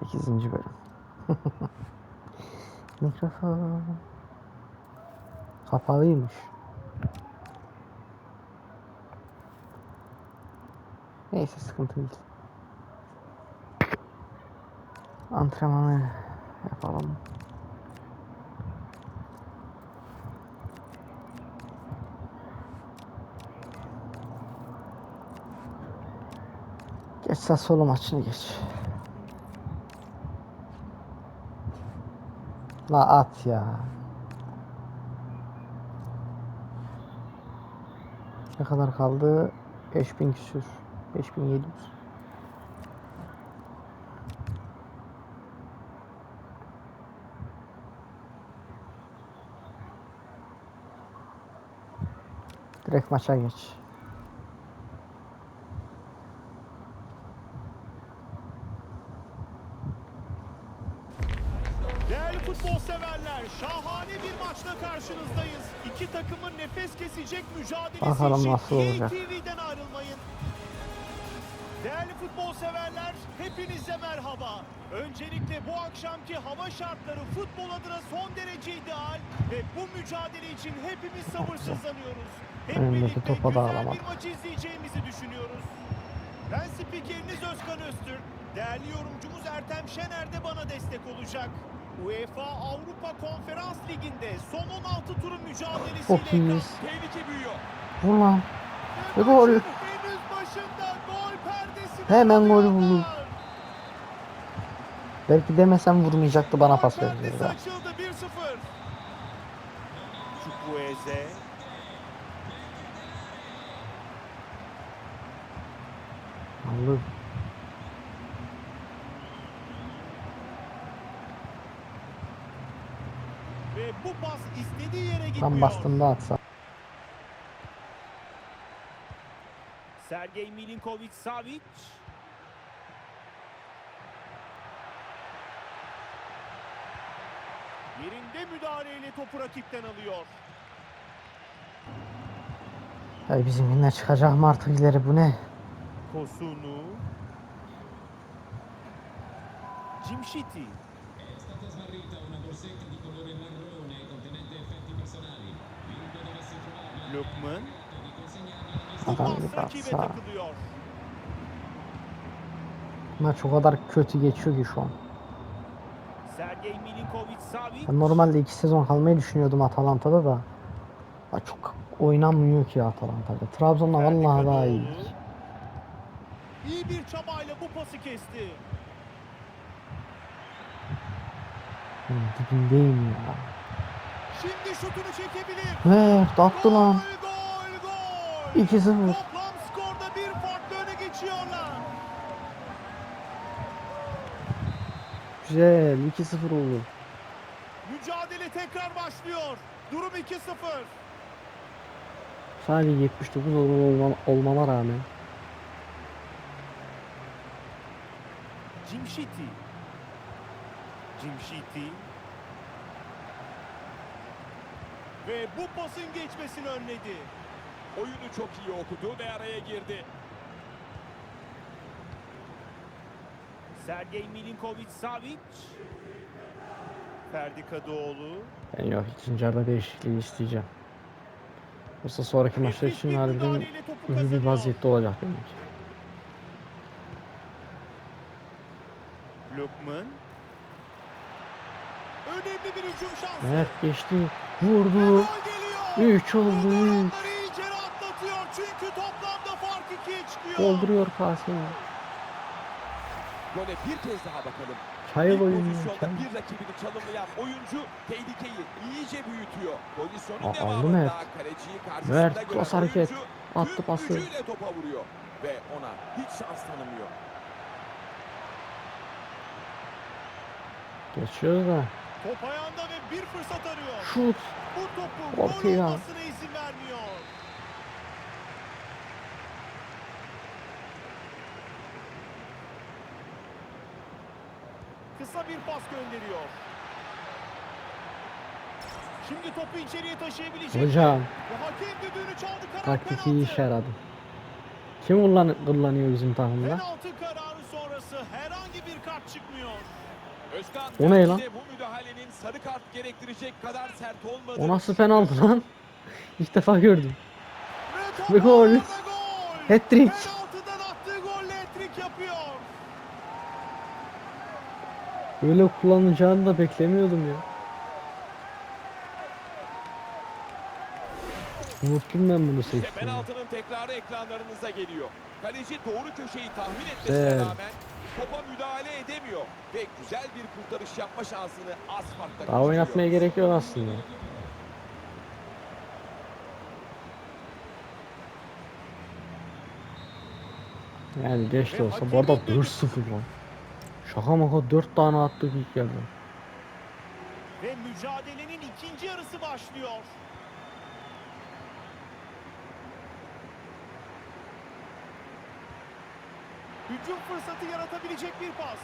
8. bölüm. Mikrofon. Kapalıymış. Neyse sıkıntı değil. Antrenmanı yapalım. Geç Sassuolo maçını geç. La at ya. Ne kadar kaldı? 5000 küsür. 5700. Direkt maça geç. Karşınızdayız. İki takımın nefes kesecek mücadelesi Bakalım için nasıl olacak. TV'den ayrılmayın. Değerli futbol severler, hepinize merhaba. Öncelikle bu akşamki hava şartları futbol adına son derece ideal ve bu mücadele için hepimiz sabırsızlanıyoruz. Hep Önündeki birlikte topa da güzel alamadı. bir maç izleyeceğimizi düşünüyoruz. Ben spikeriniz Özkan Öztürk. Değerli yorumcumuz Ertem Şener de bana destek olacak. UEFA Avrupa Konferans Ligi'nde son 16 turun mücadelesiyle Çok iyiyiz. tehlike büyüyor. Vur lan. Ve gol. Henüz başında gol perdesi Hemen golü buldum. Belki demesem vurmayacaktı bana pas verecekti. açıldı 1-0. Chukwueze. Aldı. Ve bu pas istediği yere gitmiyor. Tam bastığında atsa. Sergey Milinkovic Savic. Yerinde müdahaleyle topu rakipten alıyor. Hey bizim yine çıkacak mı artık ileri bu ne? Kosunu. Cimşiti. Lukman. Bu Adam pas bir rakibe atsa. takılıyor. Maç o kadar kötü geçiyor ki şu an. Ben normalde iki sezon kalmayı düşünüyordum Atalanta'da da. Ya çok oynanmıyor ki Atalanta'da. Trabzon'da vallahi daha iyi. İyi bir çabayla bu pası kesti. Dibindeyim ya. Şimdi şutunu çekebilir. Ver attı lan. Gol, gol, gol. 2-0. Toplam skorda bir farklı öne geçiyorlar. Güzel 2-0 oldu. Mücadele tekrar başlıyor. Durum 2-0. Sadece 79 olma, olmama rağmen. Cimşiti. Cimşiti. Ve bu pasın geçmesini önledi. Oyunu çok iyi okudu ve araya girdi. Sergey Milinkovic Savic. Ferdi Kadıoğlu. Ben yok ikinci yarıda değişikliği isteyeceğim. Yoksa sonraki maçlar için harbiden iyi bir vaziyette olacak demek. Lukman. Önemli bir hücum şansı. Evet geçti. Vurdu. gol geliyor. 3 oldu. Bu 3. oranları iyice rahatlatıyor. Çünkü toplamda fark ikiye çıkıyor. Dolduruyor Kasım. Gole bir kez daha bakalım. Çay oyunu. bir rakibini çalımlayan oyuncu tehlikeyi iyice büyütüyor. Pozisyonun Aa, devamında Mert. kaleciyi karşısında Mert, gören hareket. oyuncu Attı pası. gücüyle topa vuruyor. Ve ona hiç şans tanımıyor. Geçiyoruz da. Top ayağında ve bir fırsat arıyor. Şut. Bu topun gol Ortaya. olmasına izin vermiyor. Kısa bir pas gönderiyor. Şimdi topu içeriye taşıyabilecek. Hocam Ve hakem düdüğünü çaldı karar taktik iyi penaltı. işe yaradı. Kim kullan kullanıyor bizim takımda? Penaltı kararı sonrası herhangi bir kart çıkmıyor. O ne lan? bu müdahalenin sarı kart gerektirecek kadar sert olmadı. O nasıl penaltı lan? İlk defa gördüm. Ve, gol. Hat-trick. Penaltıdan attığı golle hat-trick yapıyor. Böyle kullanacağını da beklemiyordum ya. Unuttum ben bunu İşte seçtiğimi. penaltının tekrarı ekranlarınıza geliyor. Kaleci doğru köşeyi tahmin etmesine Evet. rağmen topa müdahale edemiyor. Ve güzel bir kurtarış yapma şansını az farkla Daha oynatmaya gerek yok aslında. Yani geç de olsa. Bu arada 4-0 lan. Şaka maka 4 tane attık ilk yarıda. Ve mücadelenin ikinci yarısı başlıyor. Hücum fırsatı yaratabilecek bir pas.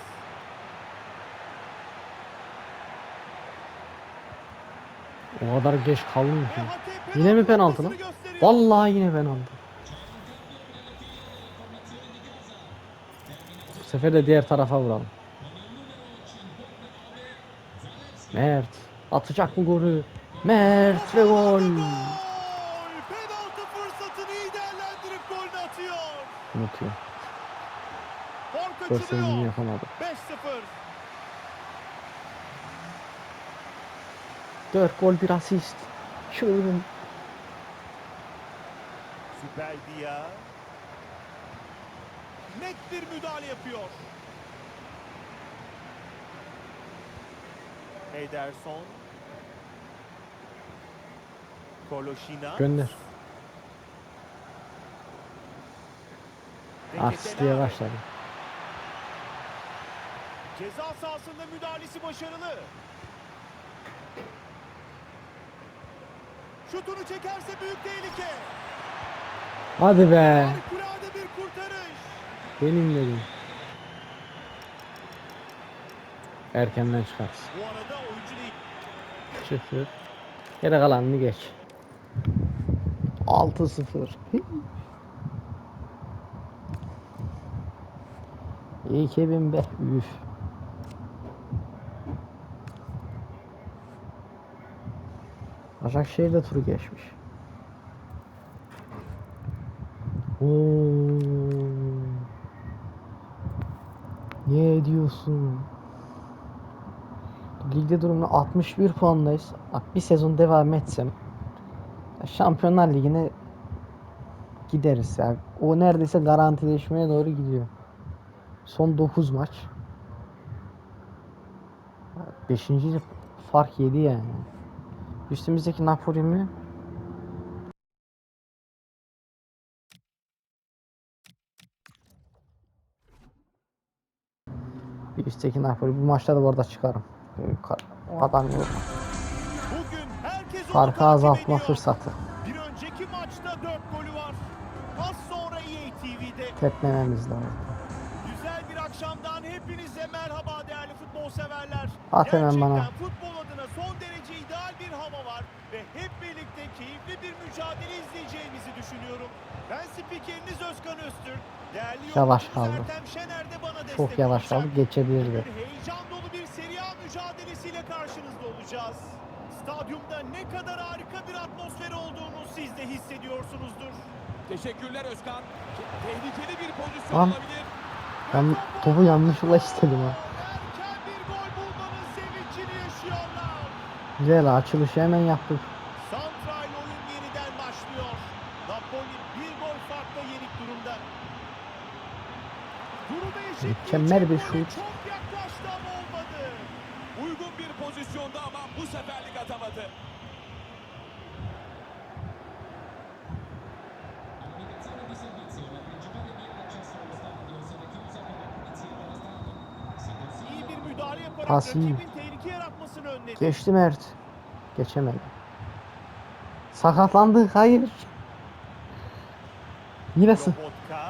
O kadar geç kaldım ki. Yine mi penaltı lan? Vallahi yine penaltı. Bu sefer de diğer tarafa vuralım. Mert atacak mı golü? Mert ve gol. Gol! Penaltı fırsatını iyi değerlendirip golünü atıyor. Unutuyor. Açılıyor. yapamadı. 5-0. 4 gol bir asist. Çılgın. Süper Dia. Net bir müdahale yapıyor. Ederson. Koloşina. Gönder. Ketenare. başladı. Ceza sahasında müdahalesi başarılı. Şutunu çekerse büyük tehlike. Hadi be. Harikulade bir kurtarış. Benim dedim. Erkenden çıkarsın. Bu arada oyuncu değil. Sıfır. Geri kalanını geç. 6-0. İyi ki bin be. Üf. Başakşehir de geçmiş. Oo. Ne diyorsun? Ligde durumda 61 puandayız. Bak bir sezon devam etsem Şampiyonlar Ligi'ne gideriz ya. O neredeyse garantileşmeye doğru gidiyor. Son 9 maç. 5. fark 7 yani. Üstümüzdeki Napoli mi? Bir üstteki Napoli. Bu maçta da bu arada çıkarım. O adam yok. Farkı azaltma fırsatı. Bir önceki maçta 4 golü var. Az sonra EA TV'de. Tepmememiz lazım. Güzel bir akşamdan hepinize merhaba değerli futbol severler. At hemen bana. futbol Yavaş kaldı. Çok yavaş kaldı. Geçebilirdi. Heyecan dolu bir Serie A mücadelesiyle karşınızda olacağız. Stadyumda ne kadar harika bir atmosfer olduğunu siz de hissediyorsunuzdur. Teşekkürler Özkan. Tehlikeli bir pozisyon Lan. olabilir. Ben topu yanlışlıkla istedim ha. Erken bir gol bulmanın sevincini yaşıyorlar. Güzel açılışı hemen yaptık. Santral oyun yeniden başlıyor. Napoli bir gol farkla yenik durumda. Mükemmel bir şut. Çok yaklaştı ama olmadı. Uygun bir pozisyonda ama bu seferlik atamadı. Pas iyi. Geçti Mert. Geçemedi. Sakatlandı. Hayır. Yine.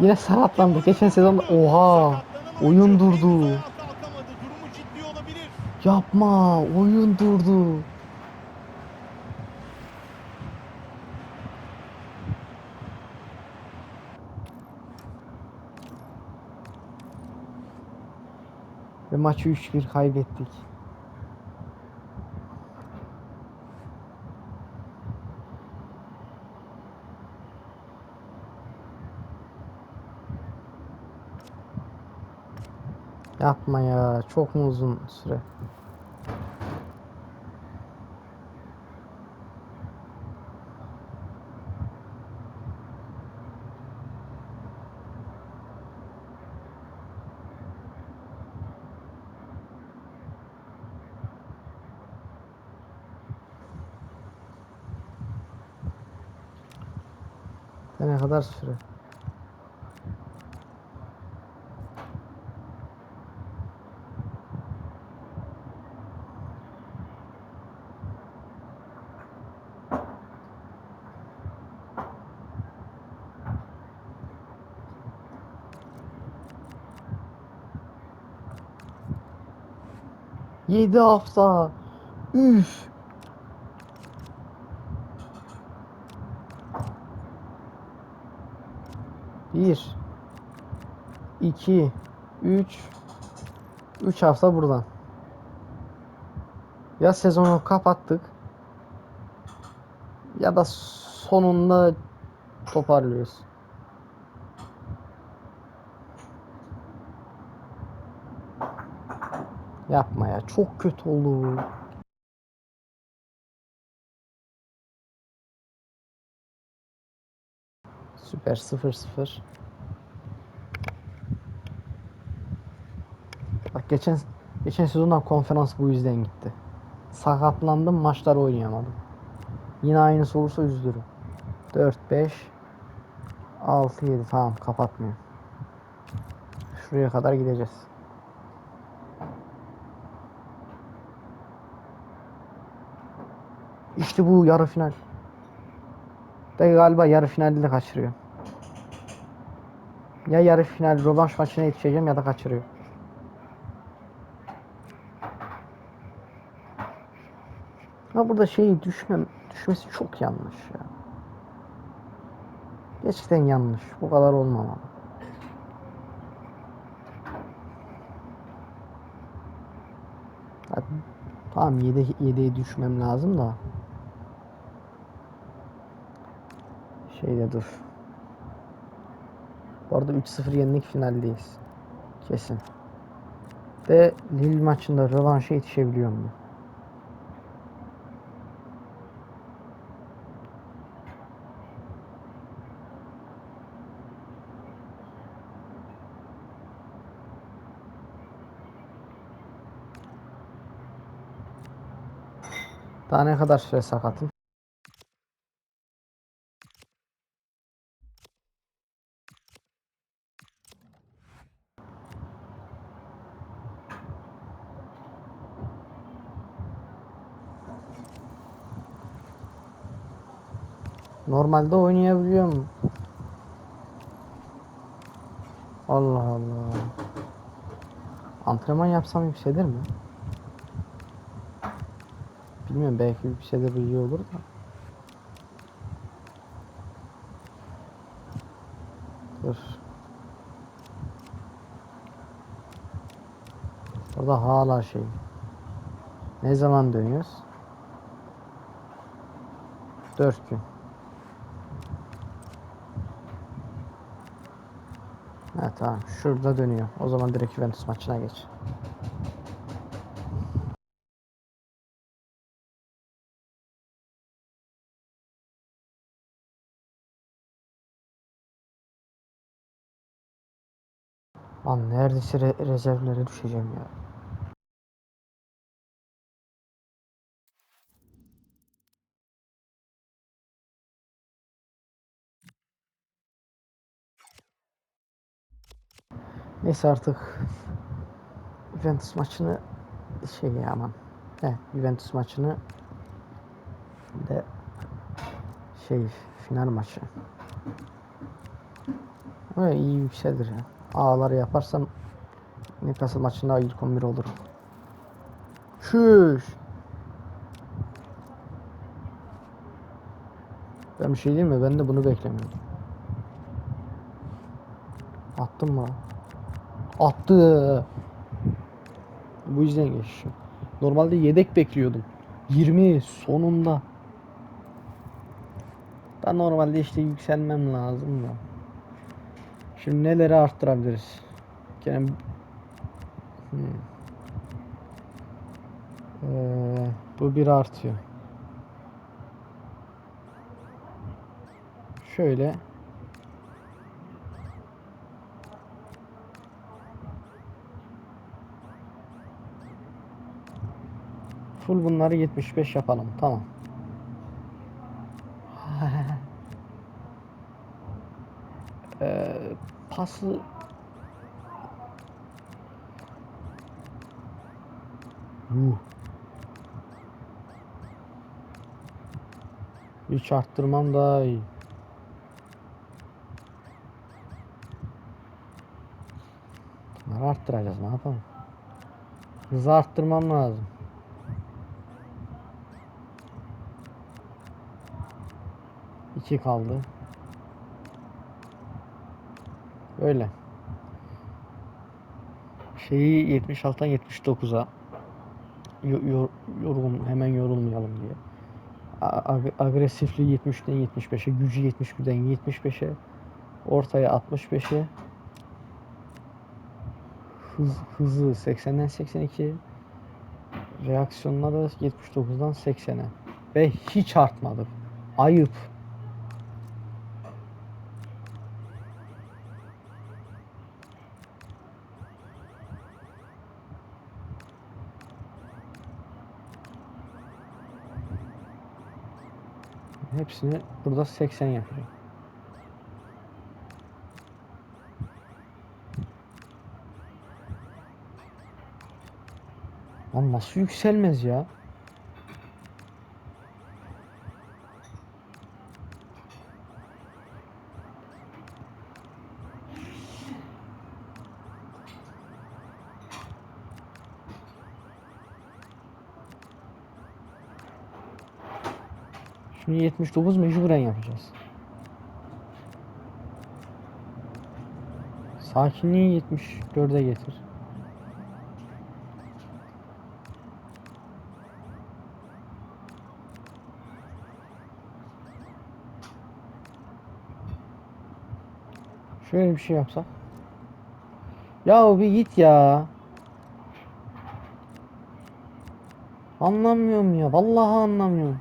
Yine sakatlandı. Geçen Sakatlanan oha. Oyun durdu. Yapma. Oyun durdu. Ve maçı 3-1 kaybettik. Yapma ya. Çok mu uzun süre? Ne kadar süre? Yedi hafta. Üf. Bir. iki, Üç. Üç hafta buradan. Ya sezonu kapattık. Ya da sonunda toparlıyoruz. Yapma ya. Çok kötü oldu. Süper 0-0. Bak geçen geçen sezondan konferans bu yüzden gitti. Sakatlandım, maçlar oynayamadım. Yine aynısı olursa üzülürüm. 4 5 6 7 tamam kapatmıyor. Şuraya kadar gideceğiz. İşte bu yarı final. De galiba yarı finalde de kaçırıyor. Ya yarı final rövanş maçına yetişeceğim ya da kaçırıyor. Ha burada şey düşmem düşmesi çok yanlış ya. Gerçekten yanlış. Bu kadar olmamalı. Tamam 7 7'ye düşmem lazım da. Şeyde dur. Bu arada 3-0 yendik finaldeyiz. Kesin. De Lille maçında rövanşa yetişebiliyor mu? Daha ne kadar süre sakatım? Normalde oynayabiliyorum. Allah Allah. Antrenman yapsam yükselir mi? Bilmiyorum belki yükselir iyi olur da. Dur. Orada hala şey. Ne zaman dönüyoruz? 4 gün. Ha tamam. Şurada dönüyor. O zaman direkt Juventus maçına geç. Lan neredeyse re- rezervlere düşeceğim ya. Neyse artık Juventus maçını şey ya aman. He, Juventus maçını bir de şey final maçı. Öyle iyi yükselir ya. Ağları yaparsam Newcastle maçında ilk 11 olurum. Şuş. Ben bir şey diyeyim mi? Ben de bunu beklemiyordum. Attım mı? Attı. Bu yüzden geçiyorum. Normalde yedek bekliyordum. 20 sonunda. Ben normalde işte yükselmem lazım da. Şimdi neleri arttırabiliriz? Gene Hmm. Ee, bu bir artıyor. Şöyle Full bunları 75 yapalım. Tamam. Ee, pası Yuh. Hiç arttırmam daha iyi. Bunları arttıracağız ne yapalım? Hızı arttırmam lazım. İki kaldı. Öyle. Şeyi 76'dan 79'a yo- yor- yorgun hemen yorulmayalım diye. Ag- agresifliği 70'den 75'e, gücü 71'den 75'e, ortaya 65'e, hız, hızı 80'den 82, reaksiyonuna da 79'dan 80'e. Ve hiç artmadı. Ayıp. Hepsini burada 80 yapacağım. Lan nasıl yükselmez ya? Şimdi 79 mecburen yapacağız. Sakinliği 74'e getir. Şöyle bir şey yapsak. Ya bir git ya. Anlamıyorum ya. Vallahi anlamıyorum.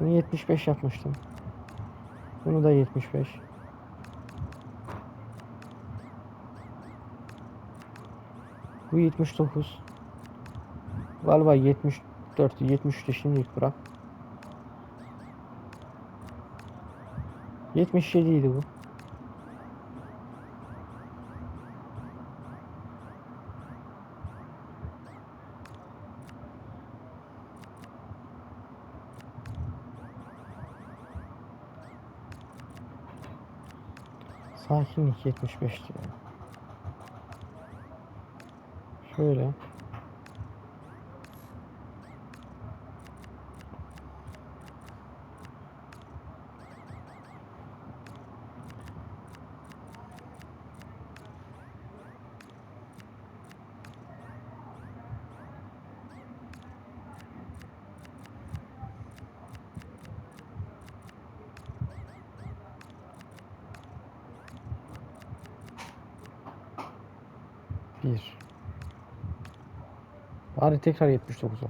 Bunu 75 yapmıştım. Bunu da 75. Bu 79. Galiba 74. 73'te şimdilik bırak. 77 idi bu. Sakinlik 75 diyor. Şöyle. Bir. Bari tekrar 79'a.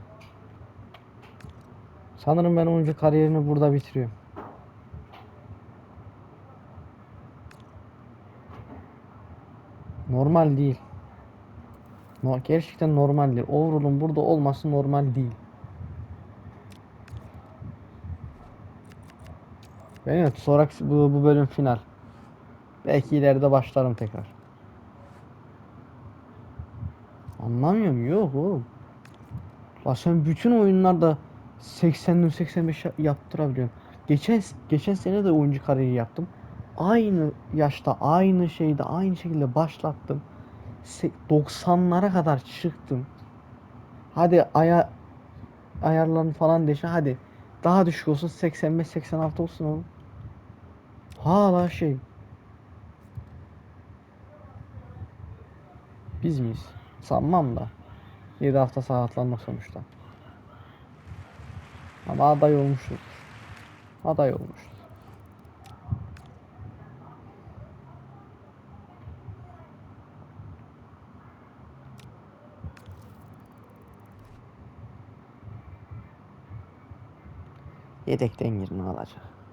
Sanırım ben oyuncu kariyerini burada bitiriyorum. Normal değil. Gerçekten normal değil. Overall'un burada olması normal değil. Benim sonra bu, bu bölüm final. Belki ileride başlarım tekrar. Anlamıyorum yok oğlum. La sen bütün oyunlarda 80'den 85 ya- yaptırabiliyorsun. geçen geçen sene de oyuncu kariyeri yaptım. Aynı yaşta, aynı şeyde, aynı şekilde başlattım. Se- 90'lara kadar çıktım. Hadi aya ayarlarını falan değiştir. Hadi daha düşük olsun 85 86 olsun oğlum. Hala şey. Biz miyiz? Sanmam da. 7 hafta sakatlanmak sonuçta. Ama aday olmuştur. Aday olmuştur. Yedekten girin alacak.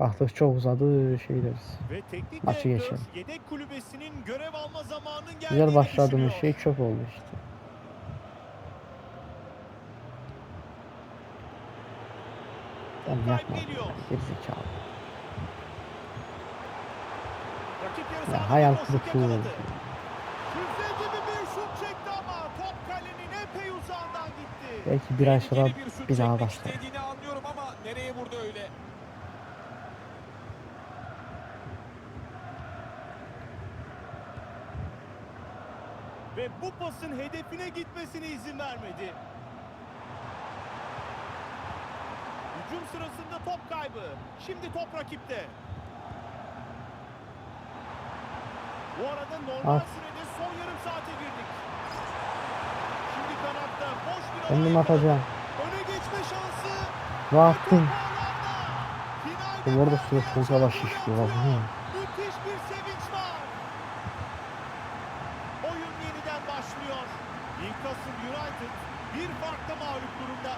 Baktık çok uzadı şey deriz. Ve teknik Maçı geçelim. yedek kulübesinin görev alma zamanının geldiğini Güzel başladığımız şey çöp oldu işte. Ben yapma. Gerizekalı. Ya hayal kırıklığı oldu. Belki bir ay sonra bir daha başlar. istediğini anlıyorum ama nereye vurdu öyle? Ve bu pasın hedefine gitmesine izin vermedi. Hücum sırasında top kaybı. Şimdi top rakipte. Bu arada normal Al. sürede son yarım saate girdik. Şimdi kanatta boş bir alan Kendim atacağım. Öne geçme şansı. Ne. Finalde Bu arada süre çok açan yavaş golü işliyor, atıyor. bakın. Müthiş bir sevinç var. Oyun yeniden başlıyor. Newcastle United bir farkla mağlup durumda.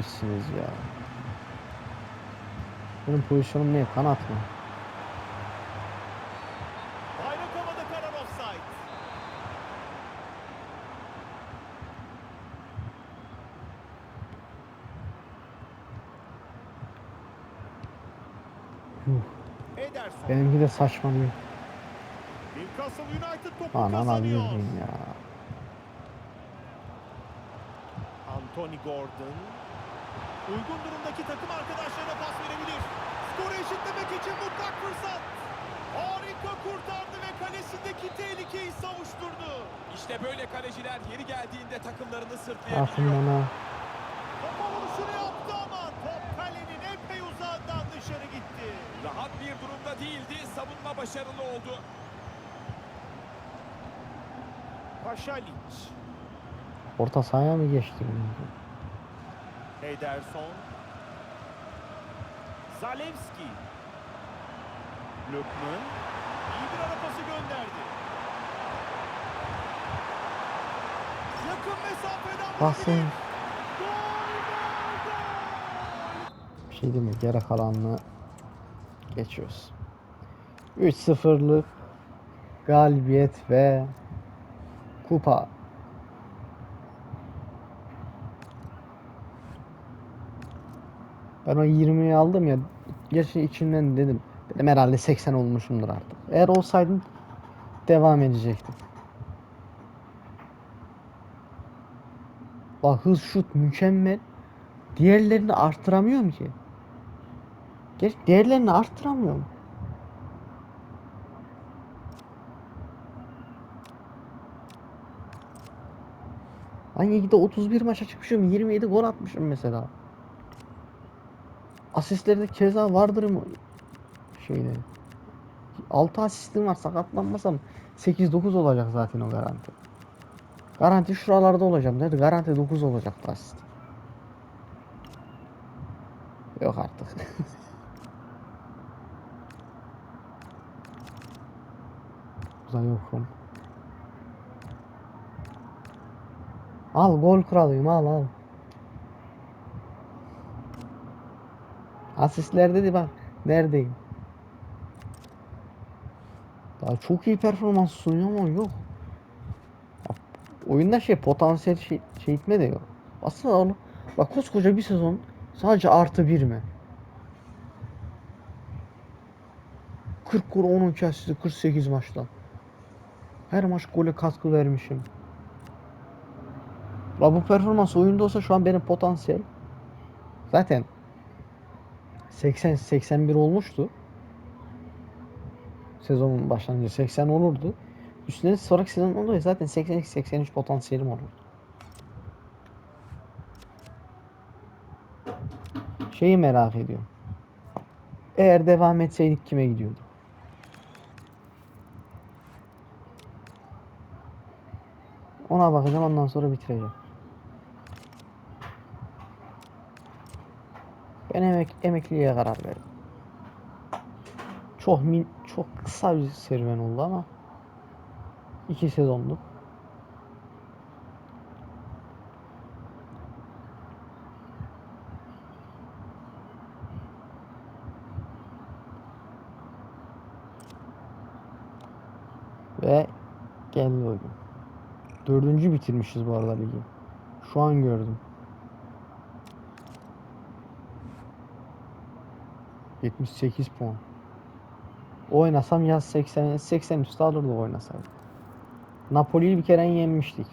Mükemmelsiniz ya. Benim pozisyonum ne? Kanat mı? Benimki de saçmalıyor. Anan abim ya. Anthony Gordon. Uygun durumdaki takım arkadaşlarına pas verebilir. Skoru eşitlemek için mutlak fırsat. Harika kurtardı ve kalesindeki tehlikeyi savuşturdu. İşte böyle kaleciler yeri geldiğinde takımlarını sırtlayabiliyor. bana. Topa vuruşunu yaptı ama top kalenin epey uzağından dışarı gitti. Rahat bir durumda değildi. Savunma başarılı oldu. Paşalic. Orta sahaya mı geçti? Ederson. Zalewski. Lukman. İyi bir ara pası gönderdi. Yakın mesafeden Basın. Bir şey değil mi? Geri kalanını geçiyoruz. 3-0'lık galibiyet ve kupa. Ben o 20'yi aldım ya. Gerçi içimden dedim. Dedim herhalde 80 olmuşumdur artık. Eğer olsaydım devam edecektim. Bak hız şut mükemmel. Diğerlerini arttıramıyorum ki. Geç değerlerini arttıramıyorum. Ben ligde 31 maça çıkmışım. 27 gol atmışım mesela. Asistlerde keza vardır mı? Şeyde. 6 asistim var. Sakatlanmasam 8-9 olacak zaten o garanti. Garanti şuralarda olacağım. Nerede? Garanti 9 olacak asist. Yok artık. Uzay yokum. Al gol kralıyım al al. Asistler dedi bak neredeyim. Daha çok iyi performans sunuyor ama yok. Bak, oyunda şey potansiyel şey, şey itme de yok. Aslında onu bak koskoca bir sezon sadece artı bir mi? 40 gol 10 asist 48 maçta. Her maç gole katkı vermişim. La bu performans oyunda olsa şu an benim potansiyel zaten 80-81 olmuştu. Sezonun başlangıcı 80 olurdu. Üstüne sonraki sezon oluyor zaten 82-83 potansiyelim olurdu. Şeyi merak ediyorum. Eğer devam etseydik kime gidiyordu? Ona bakacağım ondan sonra bitireceğim. Ben emek emekliliğe karar verdim. Çok min çok kısa bir serüven oldu ama iki sezondu. Ve geldi o gün. Dördüncü bitirmişiz bu arada ligi. Şu an gördüm. 78 puan. Oynasam yaz 80 80 üstü alırdı oynasaydı. Napoli'yi bir kere yenmiştik.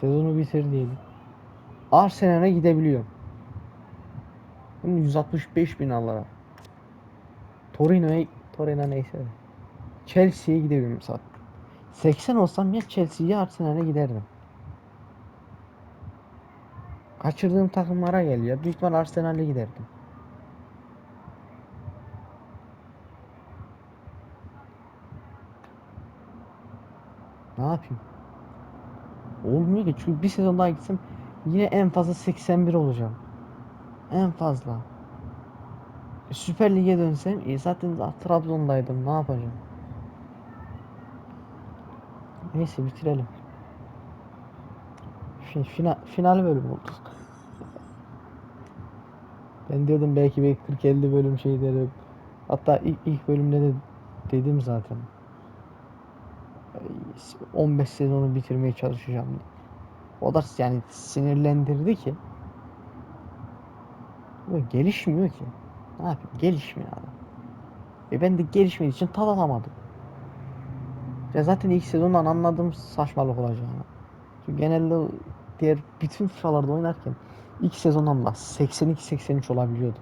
Sezonu bitirdiydi. Arsenal'e gidebiliyorum. Bunu 165 bin allara. Torino'ya Torino neyse. Chelsea'ye gidebiliyorum zaten. 80 olsam ya Chelsea'ye Arsenal'e giderdim. Kaçırdığım takımlara gel ya. Büyük ihtimal Arsenal'e giderdim. Ne yapayım? Olmuyor ki çünkü bir sezon daha gitsem yine en fazla 81 olacağım. En fazla. E, Süper Lig'e dönsem e, zaten Trabzon'daydım. Ne yapacağım? Neyse bitirelim. Fin, final, final bölüm oldu. ben diyordum belki bir 40-50 bölüm şey derim. Hatta ilk, ilk bölümde de dedim zaten. Ay, 15 sezonu bitirmeye çalışacağım. diye. O da yani sinirlendirdi ki. Gelişmiyor ki. Ne yapayım? Gelişmiyor adam. E ben de gelişmediği için tad alamadım. Ya zaten ilk sezondan anladığım saçmalık olacağını. Çünkü genelde diğer bütün FIFA'larda oynarken ilk sezondan bak 82-83 olabiliyordu.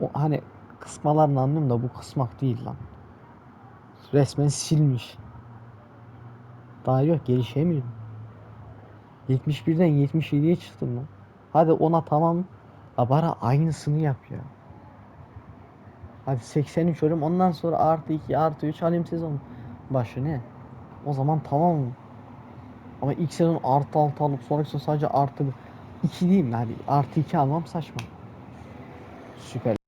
O hani kısmalarını anlıyorum da bu kısmak değil lan. Resmen silmiş. Daha yok gelişemiyorum. 71'den 77'ye çıktım lan. Hadi ona tamam. Ha bari aynısını yap ya. Hadi 83 olayım ondan sonra artı 2 artı 3 alayım sezon başı ne? O zaman tamam mı? Ama ilk sezon artı 6 alıp sonraki sezon sadece artı 2 değil mi? Hadi artı 2 almam saçma. Süper.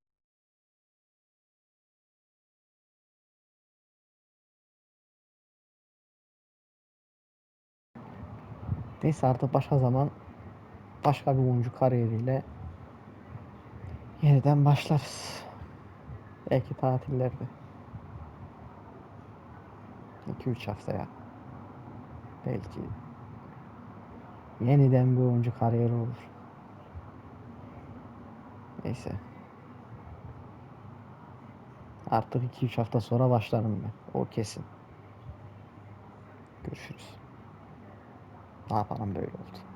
Neyse artık başka zaman başka bir oyuncu kariyeriyle yeniden başlarız. Belki tatillerde. 2-3 haftaya. Belki yeniden bir oyuncu kariyeri olur. Neyse. Artık 2-3 hafta sonra başlarım ben. O kesin. Görüşürüz. Ne yapalım böyle oldu.